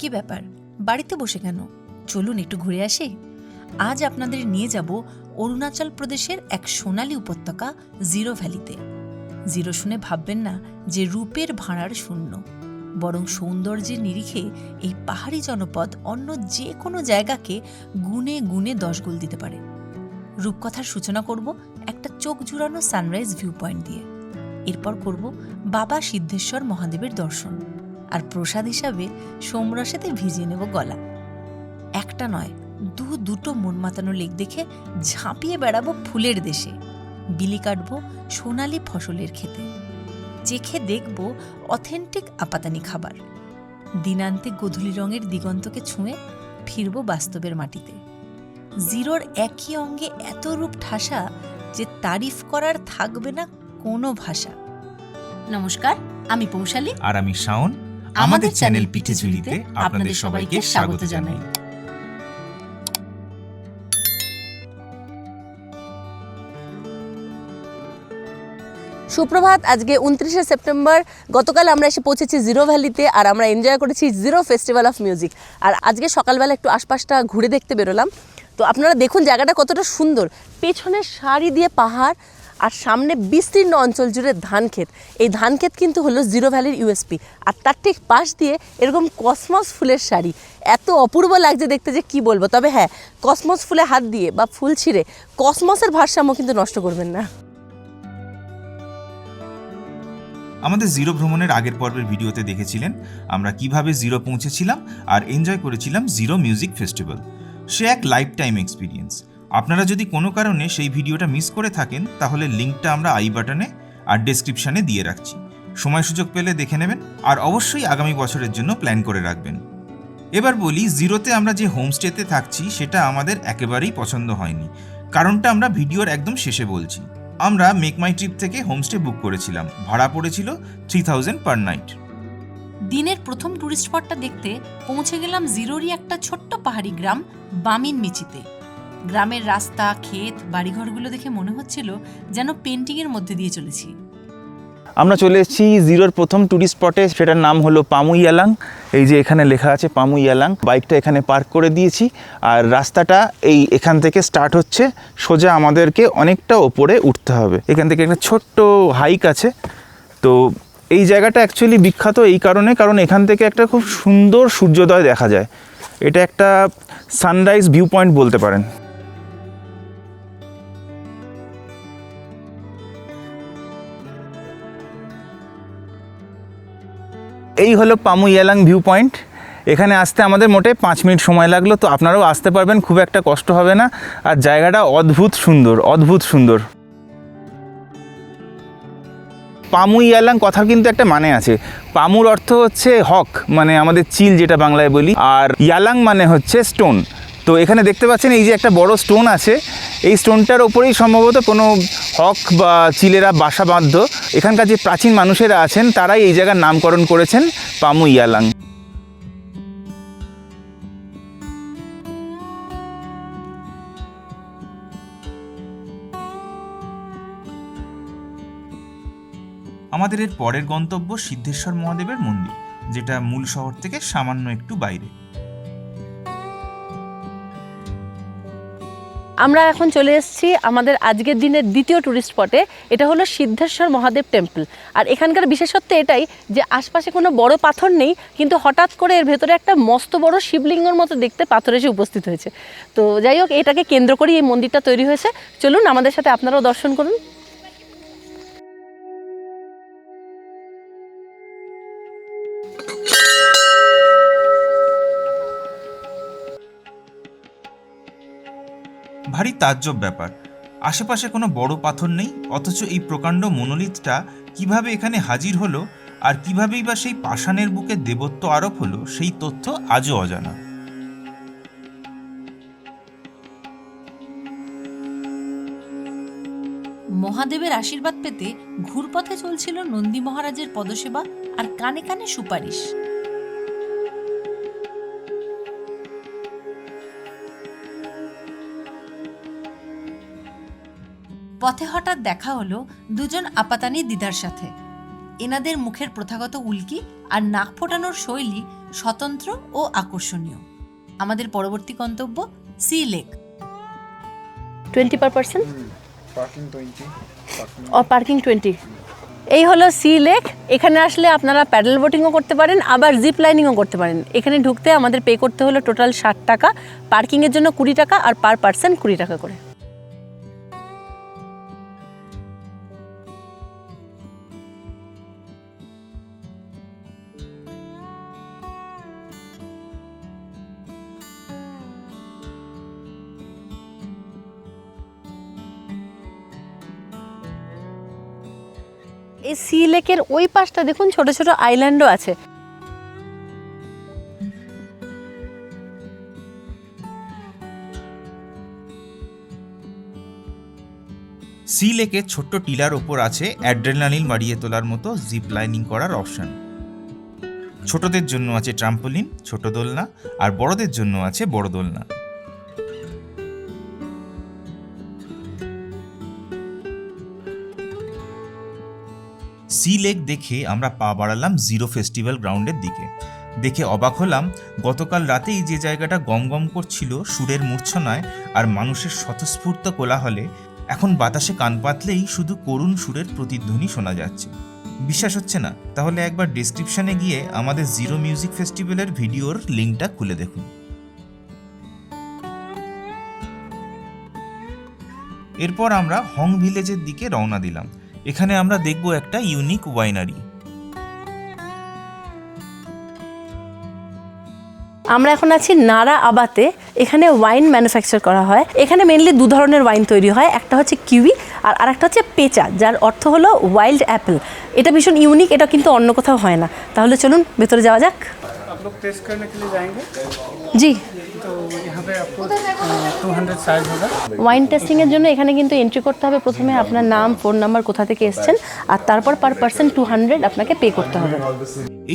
কি ব্যাপার? বাড়িতে বসে কেন? চলুন একটু ঘুরে আসি। আজ আপনাদের নিয়ে যাব অরুণাচল প্রদেশের এক সোনালী উপত্যকা জিরো ভ্যালিতে। জিরো শুনে ভাববেন না যে রূপের ভাঁড়ার শূন্য। বরং সৌন্দর্যের নিরিখে এই পাহাড়ি জনপদ অন্য যে কোনো জায়গাকে গুনে গুনে দশ গোল দিতে পারে। রূপকথার সূচনা করব একটা চোখ জুড়ানো সানরাইজ ভিউ পয়েন্ট দিয়ে। এরপর করব বাবা সিদ্ধেশ্বর মহাদেবের দর্শন। আর প্রসাদ হিসাবে সোমরসেতে ভিজিয়ে নেব গলা। একটা নয়, দু দুটো মন মাতানো লেক দেখে ঝাঁপিয়ে বেড়াবো ফুলের দেশে। বিলি কাটবো সোনালি ফসলের খেতে চেখে দেখব অথেন্টিক আপাতানি খাবার। দিনান্তে গোধূলি রঙের দিগন্তকে ছুঁয়ে ফিরব বাস্তবের মাটিতে। জিরোর একই অঙ্গে এত রূপ ঠাসা যে তারিফ করার থাকবে না কোনো ভাষা। নমস্কার, আমি পৌশালী। আর আমি শাওন। আমাদের চ্যানেল পিঠে ঝুলিতে আপনাদের সবাইকে স্বাগত জানাই। সুপ্রভাত আজকে উনত্রিশে সেপ্টেম্বর। গতকাল আমরা এসে পৌঁছেছি জিরো ভ্যালিতে আর আমরা এনজয় করেছি জিরো ফেস্টিভ্যাল অফ মিউজিক। আর আজকে সকালবেলা একটু আশপাশটা ঘুরে দেখতে বেরোলাম। তো আপনারা দেখুন জায়গাটা কতটা সুন্দর। পেছনে সারি দিয়ে পাহাড় আর সামনে বিস্তীর্ণ অঞ্চল জুড়ে ধান ক্ষেত এই ধান ক্ষেত কিন্তু হলো জিরো ভ্যালির ইউএসপি আর তার ঠিক পাশ দিয়ে এরকম কসমস ফুলের শাড়ি এত অপূর্ব লাগছে দেখতে যে কি বলব। তবে হ্যাঁ কসমস ফুলে হাত দিয়ে বা ফুল ছিঁড়ে কসমসের ভারসাম্য কিন্তু নষ্ট করবেন না। আমাদের জিরো ভ্রমণের আগের পর্বের ভিডিওতে দেখেছিলেন আমরা কীভাবে জিরো পৌঁছেছিলাম আর এনজয় করেছিলাম জিরো মিউজিক ফেস্টিভ্যাল সে এক লাইফ টাইম এক্সপিরিয়েন্স আপনারা যদি কোনো কারণে সেই ভিডিওটা মিস করে থাকেন, তাহলে লিঙ্কটা আমরা আই বাটনে আর ডেসক্রিপশনে দিয়ে রাখছি। সময় সুযোগ পেলে দেখে নেবেন আর অবশ্যই আগামী বছরের জন্য প্ল্যান করে রাখবেন। এবার বলি, জিরোতে আমরা যে হোমস্টেতে থাকছি, সেটা আমাদের একেবারেই পছন্দ হয়নি। কারণটা আমরা ভিডিওর একদম শেষে বলছি। আমরা মেক মাই ট্রিপ থেকে হোমস্টে বুক করেছিলাম। ভাড়া পড়েছিল থ্রি থাউজেন্ড পার নাইট দিনের প্রথম টুরিস্ট স্পটটা দেখতে পৌঁছে গেলাম জিরোরই একটা ছোট্ট পাহাড়ি গ্রাম, বামিন মিচিতে। গ্রামের রাস্তা, ক্ষেত, বাড়িঘরগুলো দেখে মনে হচ্ছিল যেন পেন্টিংয়ের মধ্যে দিয়ে চলেছি। আমরা চলে এসেছি জিরোর প্রথম ট্যুরিস্ট স্পটে সেটার নাম হলো পামু ইয়ালাং এই যে এখানে লেখা আছে পামু ইয়ালাং বাইকটা এখানে পার্ক করে দিয়েছি। আর রাস্তাটা এই এখান থেকে স্টার্ট হচ্ছে। সোজা আমাদেরকে অনেকটা ওপরে উঠতে হবে। এখান থেকে একটা ছোট্ট হাইক আছে। তো এই জায়গাটা অ্যাকচুয়ালি বিখ্যাত এই কারণে, কারণ এখান থেকে একটা খুব সুন্দর সূর্যোদয় দেখা যায়। এটা একটা সানরাইজ ভিউ পয়েন্ট বলতে পারেন। এই হলো পামু ইয়ালাং ভিউ পয়েন্ট এখানে আসতে আমাদের মোটে পাঁচ মিনিট সময় লাগল, তো আপনারাও আসতে পারবেন, খুব একটা কষ্ট হবে না। আর জায়গাটা অদ্ভুত সুন্দর অদ্ভুত সুন্দর। পামু ইয়ালাং কথার কিন্তু একটা মানে আছে। পামুর অর্থ হচ্ছে হক মানে আমাদের চিল যেটা বাংলায় বলি। আর ইয়ালাং মানে হচ্ছে স্টোন তো এখানে দেখতে পাচ্ছেন এই যে একটা বড় স্টোন আছে। এই স্টোনটার ওপরেই সম্ভবত কোনো হক বা চিলেরা বাসা বাঁধত। এখানকার যে প্রাচীন মানুষেরা আছেন, তারাই এই জায়গার নামকরণ করেছেন পামু ইয়ালাং। আমাদের এর পরের গন্তব্য সিদ্ধেশ্বর মহাদেবের মন্দির, যেটা মূল শহর থেকে সামান্য একটু বাইরে। আমরা এখন চলে এসেছি আমাদের আজকের দিনের দ্বিতীয় টুরিস্ট স্পটে এটা হলো সিদ্ধেশ্বর মহাদেব টেম্পল আর এখানকার বিশেষত্ব এটাই যে আশপাশে কোনো বড় পাথর নেই, কিন্তু হঠাৎ করে এর ভেতরে একটা মস্ত বড় শিবলিঙ্গর মতো দেখতে পাথর এসে উপস্থিত হয়েছে। তো যাই হোক, এটাকে কেন্দ্র করেই এই মন্দিরটা তৈরি হয়েছে। চলুন আমাদের সাথে আপনারাও দর্শন করুন। তাজ্জব ব্যাপার। আশেপাশে কোনো বড় পাথর নেই, অথচ এই প্রকাণ্ড মনোলিথটা কীভাবে এখানে হাজির হলো আর কিভাবেই বা সেই পাষাণের বুকে দেবত্ব আরোপ হলো, সেই তথ্য আজও অজানা। মহাদেবের আশীর্বাদ পেতে ঘুরপথে চলছিল নন্দী মহারাজের পদসেবা আর কানে কানে সুপারিশ। পথে হঠাৎ দেখা হলো দুজন আপাতানি দিদার সাথে। এনাদের মুখের প্রথাগত উল্কি আর নাক ফোটানোর শৈলী স্বতন্ত্র ও আকর্ষণীয়। আমাদের পরবর্তী গন্তব্য sea lake. Twenty per person parking twenty ও পার্কিং টোয়েন্টি। এই হলো সি লেক। এখানে আসলে আপনারা প্যাডেল বোটিংও করতে পারেন আবার জিপ লাইনিংও করতে পারেন। এখানে ঢুকতে আমাদের পে করতে হলো টোটাল ষাট টাকা পার্কিংয়ের জন্য কুড়ি টাকা আর পার পার্সন কুড়ি টাকা করে। সি লেকের ওই পাশটা দেখুন, ছোট ছোট আইল্যান্ডও আছে। সি লেকের ছোট্ট টিলার ওপর আছে অ্যাড্রেনালিন বাড়িয়ে তোলার মতো জিপ লাইনিং করার অপশন ছোটদের জন্য আছে ট্রাম্পোলিন ছোট দোলনা, আর বড়দের জন্য আছে বড় দোলনা। সি লেক দেখে আমরা পা বাড়ালাম জিরো ফেস্টিভ্যাল গ্রাউন্ডের দিকে। দেখে অবাক হলাম, গতকাল রাতেই যে জায়গাটা গম গম করছিল সুরের মূর্ছনায় আর মানুষের স্বতঃস্ফূর্ত কোলাহলে, এখন বাতাসে কান পাতলেই শুধু করুণ সুরের প্রতিধ্বনি শোনা যাচ্ছে। বিশ্বাস হচ্ছে না, তাহলে একবার ডেসক্রিপশনে গিয়ে আমাদের জিরো মিউজিক ফেস্টিভ্যালের ভিডিওর লিঙ্কটা খুলে দেখুন। এরপর আমরা হং ভিলেজের দিকে রওনা দিলাম। এখানে আমরা দেখব একটা ইউনিক ওয়াইনারি আমরা এখন আছি নারা আবাতে। এখানে ওয়াইন ম্যানুফ্যাকচার করা হয়। এখানে মেনলি দু ধরনের ওয়াইন তৈরি হয়। একটা হচ্ছে কিউই আর আরেকটা হচ্ছে পেঁচা যার অর্থ হলো ওয়াইল্ড অ্যাপেল এটা ভীষণ ইউনিক এটা কিন্তু অন্য কোথাও হয় না। তাহলে চলুন ভেতরে যাওয়া যাক। জি। तो यहाँ पे आपको टू हंड्रेड साइज होगा ওয়াইন টেস্টিংয়ের জন্য এখানে কিন্তু এন্ট্রি করতে হবে প্রথমে আপনার নাম ফোন নাম্বার কোথা থেকে এসছেন আর তারপর পার পার্সন টু হান্ড্রেড আপনাকে পে করতে হবে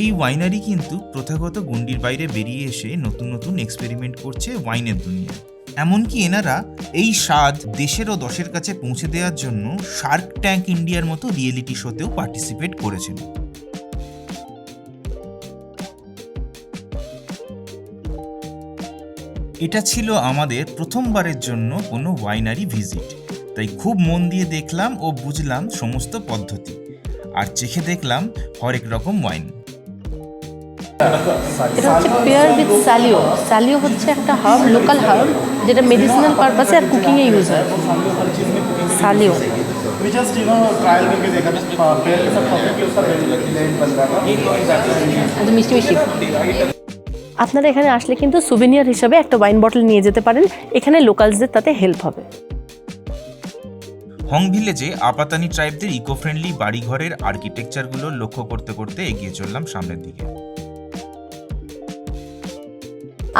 এই ওয়াইনারি কিন্তু প্রথাগত গণ্ডির বাইরে বেরিয়ে এসে নতুন নতুন এক্সপেরিমেন্ট করছে ওয়াইনের দুনিয়ায় এমনকি এনারা এই স্বাদ দেশের ও দশের কাছে পৌঁছে দেওয়ার জন্য শার্ক ট্যাঙ্ক ইন্ডিয়ার মতো রিয়েলিটি শোতেও পার্টিসিপেট করেছেন এটা ছিল আমাদের প্রথমবারের জন্য কোনো ওয়াইনারি ভিজিট তাই খুব মন দিয়ে দেখলাম ও বুঝলাম সমস্ত পদ্ধতি আর চেখে দেখলাম হরেক রকম ওয়াইন এটা হচ্ছে পেয়ার উইথ স্যালিও স্যালিও হচ্ছে একটা হার্ব লোকাল হার্ব যেটা মেডিসিনাল পারপাসে আর কুকিংয়ে ইউজ হয় স্যালিও we just you know trial करके देखा था पेड़ के साथ कॉफी उसका ब्लेंड बन रहा था একদম মিষ্টি মিষ্টি আপনারা এখানে আসলে কিন্তু সুভেনিয়ার হিসাবে একটা ওয়াইন বটল নিয়ে যেতে পারেন। এখানে লোকালসদের তাতে হেল্প হবে। হং ভিলেজে আপাতানি ট্রাইবদের ইকো ফ্রেন্ডলি বাড়িঘরের আর্কিটেকচারগুলো লক্ষ্য করতে করতে এগিয়ে চললাম সামনের দিকে।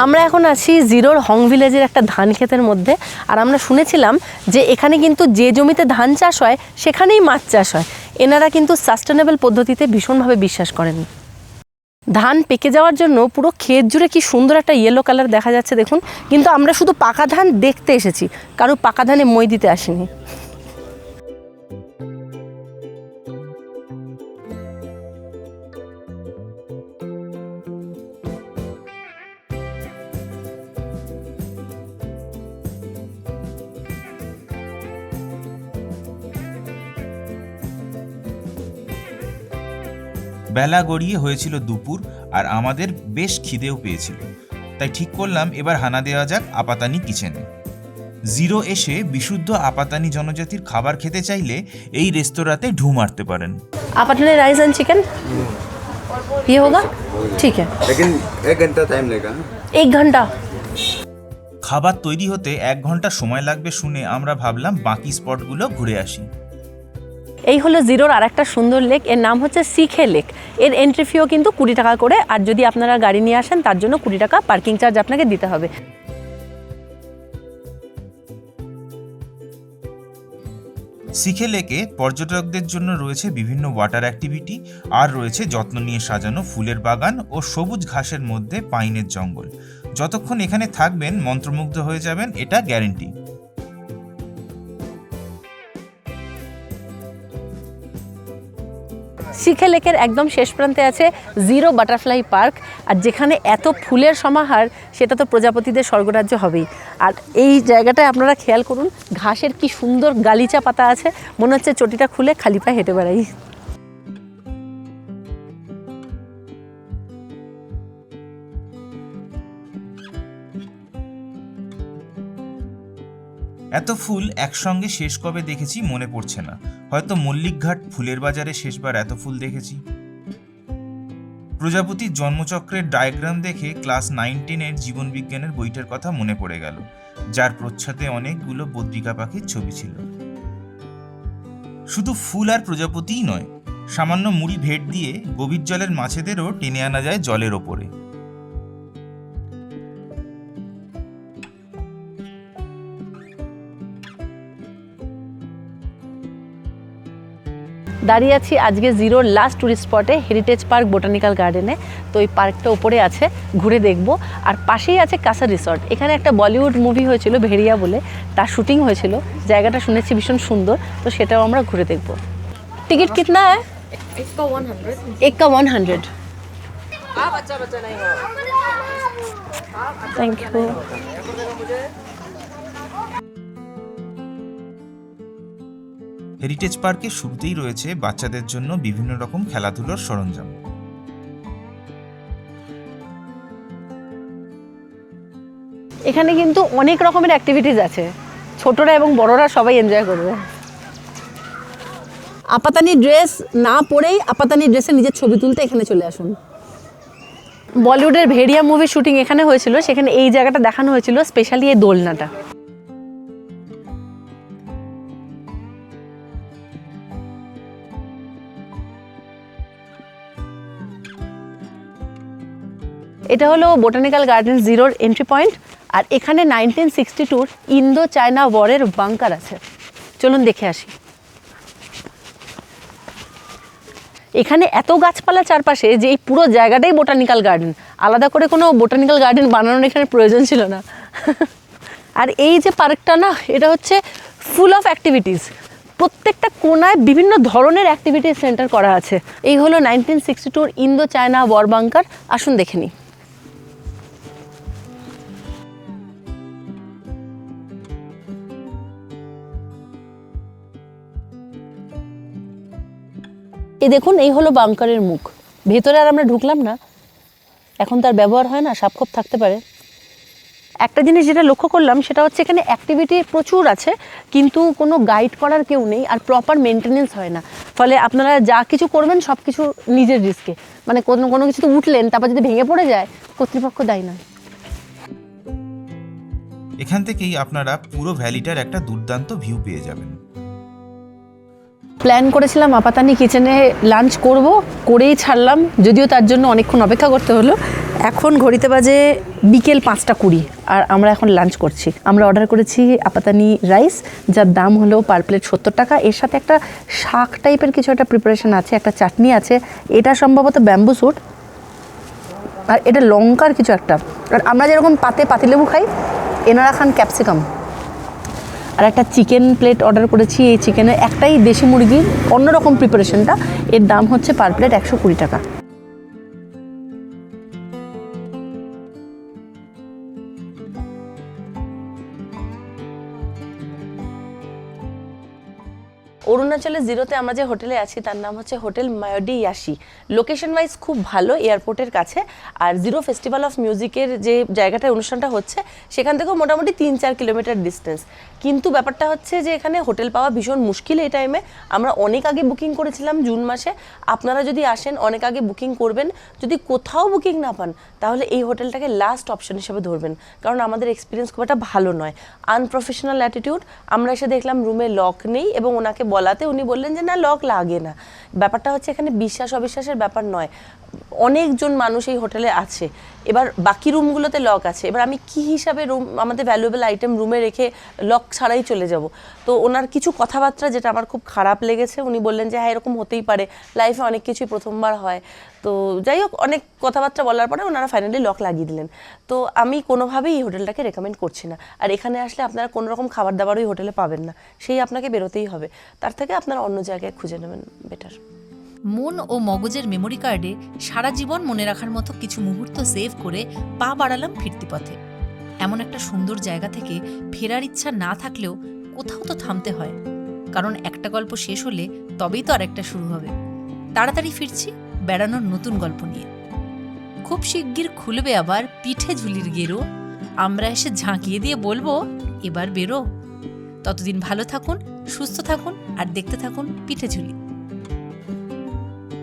আমরা এখন আছি জিরোর হং ভিলেজের একটা ধান ক্ষেতের মধ্যে আর আমরা শুনেছিলাম যে এখানে কিন্তু যে জমিতে ধান চাষ হয় সেখানেই মাছ চাষ হয়। এনারা কিন্তু সাস্টেনেবল পদ্ধতিতে ভীষণভাবে বিশ্বাস করেন। ধান পেকে যাওয়ার জন্য পুরো ক্ষেত জুড়ে কি সুন্দর একটা ইয়েলো কালার দেখা যাচ্ছে দেখুন। কিন্তু আমরা শুধু পাকা ধান দেখতে এসেছি। কারও পাকা ধানে মই দিতে আসিনি। বেলা গড়িয়ে হয়েছিল দুপুর আর আমাদের বেশ খিদেও পেয়েছিল তাই ঠিক করলাম এবার হানা দেওয়া যাক আপাতানি কিচেনে জিরো এসে বিশুদ্ধ আপাতানি জনজাতির খাবার খেতে চাইলে এই রেস্তোরাঁতে ঢু মারতে পারেন आप अपने राइस एंड चिकन ये होगा ठीक है लेकिन एक घंटा टाइम लेगा हाँ? एक घंटा খাবার তৈরি হতে এক ঘন্টা সময় লাগবে শুনে আমরা ভাবলাম বাকি স্পটগুলো ঘুরে আসি এই হলো জিরোর আর একটা সুন্দর লেক এর নাম হচ্ছে সিখে লেক এর এন্ট্রি ফিও কিন্তু কুড়ি টাকা করে, আর যদি আপনারা গাড়ি নিয়ে আসেন, তার জন্য কুড়ি টাকা পার্কিং চার্জ আপনাকে দিতে হবে। শিখে লেকে পর্যটকদের জন্য রয়েছে বিভিন্ন ওয়াটার অ্যাক্টিভিটি আর রয়েছে যত্ন নিয়ে সাজানো ফুলের বাগান ও সবুজ ঘাসের মধ্যে পাইনের জঙ্গল। যতক্ষণ এখানে থাকবেন, মন্ত্রমুগ্ধ হয়ে যাবেন, এটা গ্যারেন্টি শিখে লেকের একদম শেষ প্রান্তে আছে জিরো বাটারফ্লাই পার্ক। আর যেখানে এত ফুলের সমাহার, সেটা তো প্রজাপতিদের স্বর্গরাজ্য হবেই। আর এই জায়গাটায় আপনারা খেয়াল করুন, ঘাসের কি সুন্দর গালিচা পাতা আছে। মনে হচ্ছে চটিটা খুলে খালি পায়ে হেঁটে বেড়াই। এত ফুল একসঙ্গে শেষ কবে দেখেছি মনে পড়ছে না। হয়তো মল্লিকঘাট ফুলের বাজারে শেষবার এত ফুল দেখেছি। প্রজাপতির জন্মচক্রের ডায়াগ্রাম দেখে ক্লাস নাইন টেনের জীবনবিজ্ঞানের বইটার কথা মনে পড়ে গেল, যার প্রচ্ছদে অনেকগুলো বদ্রিকা পাখির ছবি ছিল। শুধু ফুল আর প্রজাপতিই নয়, সামান্য মুড়ি ভেট দিয়ে গভীর জলের মাছেদেরও টেনে আনা যায় জলের ওপরে। দাঁড়িয়ে আছি আজকে জিরোর লাস্ট টুরিস্ট স্পটে হেরিটেজ পার্ক বোটানিক্যাল গার্ডেনে তো এই পার্কটা উপরে আছে ঘুরে দেখব আর পাশেই আছে কাসা রিসর্ট এখানে একটা বলিউড মুভি হয়েছিল ভেরিয়া বলে তার শুটিং হয়েছিল জায়গাটা শুনেছি ভীষণ সুন্দর তো সেটাও আমরা ঘুরে দেখব টিকিট কিতনা है एक का one hundred thank you heritage পার্কের শুরুতেই রয়েছে বাচ্চাদের জন্য বিভিন্ন রকম খেলাধুলোর সরঞ্জাম। এখানে কিন্তু অনেক রকমের অ্যাক্টিভিটিস আছে। ছোটরা এবং বড়রা সবাই এনজয় করবে। আপাতানি ড্রেস না পরেই আপাতানি ড্রেসে নিজের ছবি তুলতে এখানে চলে আসুন। বলিউডের ভেরিয়া মুভি শুটিং এখানে হয়েছিল। সেখানে এই জায়গাটা দেখানো হয়েছিল স্পেশালি এই দোলনাটা। এটা হলো বোটানিক্যাল গার্ডেন জিরোর এন্ট্রি পয়েন্ট আর এখানে নাইনটিন সিক্সটি টুর ইন্দো চায়না ওয়ারের বাংকার আছে। চলুন দেখে আসি। এখানে এত গাছপালা চারপাশে যে এই পুরো জায়গাটাই বোটানিক্যাল গার্ডেন আলাদা করে কোনো বোটানিক্যাল গার্ডেন বানানোর এখানে প্রয়োজন ছিল না। আর এই যে পার্কটা না, এটা হচ্ছে ফুল অফ অ্যাক্টিভিটিস প্রত্যেকটা কোনায় বিভিন্ন ধরনের অ্যাক্টিভিটিস সেন্টার করা আছে। এই হলো নাইনটিন সিক্সটি টুর ইন্দো চায়না ওয়ার বাংকার আসুন দেখে নিই। এই দেখুন, এই হলো বাংকারের মুখ। ভেতরে আর আমরা ঢুকলাম না। এখন তার ব্যবহার হয় না, সাপখোপ থাকতে পারে। একটা জিনিস যেটা লক্ষ্য করলাম, সেটা হচ্ছে এখানে অ্যাক্টিভিটি প্রচুর আছে, কিন্তু কোনো গাইড করার কেউ নেই আর প্রপার মেনটেনেন্স হয় না। ফলে আপনারা যা কিছু করবেন সব কিছু নিজের রিস্কে মানে কোনো কোনো কিছুতে উঠলেন, তারপর যদি ভেঙে পড়ে যায়, কর্তৃপক্ষ দায়ী না এখান থেকেই আপনারা পুরো ভ্যালিটার একটা দুর্দান্ত ভিউ পেয়ে যাবেন। প্ল্যান করেছিলাম আপাতানি কিচেনে লাঞ্চ করব, করেই ছাড়লাম, যদিও তার জন্য অনেকক্ষণ অপেক্ষা করতে হলো। এখন ঘড়িতে বাজে বিকেল পাঁচটা কুড়ি, আর আমরা এখন লাঞ্চ করছি। আমরা অর্ডার করেছি আপাতানি রাইস যার দাম হলো পার প্লেট সত্তর টাকা। এর সাথে একটা শাক টাইপের কিছু একটা প্রিপারেশন আছে, একটা চাটনি আছে। এটা সম্ভবত ব্যাম্বু স্যুট আর এটা লঙ্কার কিছু একটা। আর আমরা যেরকম পাতে পাতিলেবু খাই, এনারা খান ক্যাপসিকাম আর একটা চিকেন প্লেট অর্ডার করেছি এই চিকেনের একটাই দেশি মুরগির অন্যরকম প্রিপারেশনটা এর দাম হচ্ছে পার প্লেট একশো কুড়ি টাকা। অরুণাচলের জিরোতে আমরা যে হোটেলে আছি, তার নাম হচ্ছে hotel Myodi Yasi location wise খুব ভালো, এয়ারপোর্টের কাছে। আর জিরো ফেস্টিভ্যাল অফ মিউজিকের যে জায়গাটায় অনুষ্ঠানটা হচ্ছে, সেখান থেকেও মোটামুটি তিন চার কিলোমিটার ডিস্টেন্স কিন্তু ব্যাপারটা হচ্ছে যে এখানে হোটেল পাওয়া ভীষণ মুশকিল এই টাইমে আমরা অনেক আগে বুকিং করেছিলাম জুন মাসে। আপনারা যদি আসেন, অনেক আগে বুকিং করবেন। যদি কোথাও বুকিং না পান, তাহলে এই হোটেলটাকে লাস্ট অপশন হিসেবে ধরবেন। কারণ আমাদের এক্সপিরিয়েন্স খুব একটা ভালো নয়। আনপ্রফেশনাল অ্যাটিটিউড আমরা এসে দেখলাম রুমে লক নেই এবং ওনাকে বলাতে উনি বললেন যে, না লক লাগে না। ব্যাপারটা হচ্ছে এখানে বিশ্বাস অবিশ্বাসের ব্যাপার নয়। অনেকজন মানুষ এই হোটেলে আছে। এবার বাকি রুমগুলোতে লক আছে। এবার আমি কি হিসাবে রুম আমাদের ভ্যালুয়েবল আইটেম রুমে রেখে লক ছাড়াই চলে যাব। তো ওনার কিছু কথাবার্তা যেটা আমার খুব খারাপ লেগেছে, উনি বললেন যে হ্যাঁ এরকম হতেই পারে লাইফে অনেক কিছুই প্রথমবার হয়। তো যাই হোক, অনেক কথাবার্তা বলার পরে ওনারা ফাইনালি লক লাগিয়ে দিলেন। তো আমি কোনোভাবেই এই হোটেলটাকে রেকমেন্ড করছি না। আর এখানে আসলে আপনারা কোনো রকম খাবার দাবার ওই হোটেলে পাবেন না। সেই আপনাকে বেরোতেই হবে। তার থেকে আপনারা অন্য জায়গায় খুঁজে নেবেন বেটার মন ও মগজের মেমোরি কার্ডে সারা জীবন মনে রাখার মতো কিছু মুহূর্ত সেভ করে পা বাড়ালাম ফিরতি পথে। এমন একটা সুন্দর জায়গা থেকে ফেরার ইচ্ছা না থাকলেও কোথাও তো থামতে হয়। কারণ একটা গল্প শেষ হলে তবেই তো আরেকটা শুরু হবে। তাড়াতাড়ি ফিরছি বেড়ানোর নতুন গল্প নিয়ে। খুব শিগগির খুলবে আবার পিঠে ঝুলির গেরো। আমরা এসে ঝাঁকিয়ে দিয়ে বলব, এবার বেরো। ততদিন ভালো থাকুন, সুস্থ থাকুন আর দেখতে থাকুন পিঠে ঝুলি।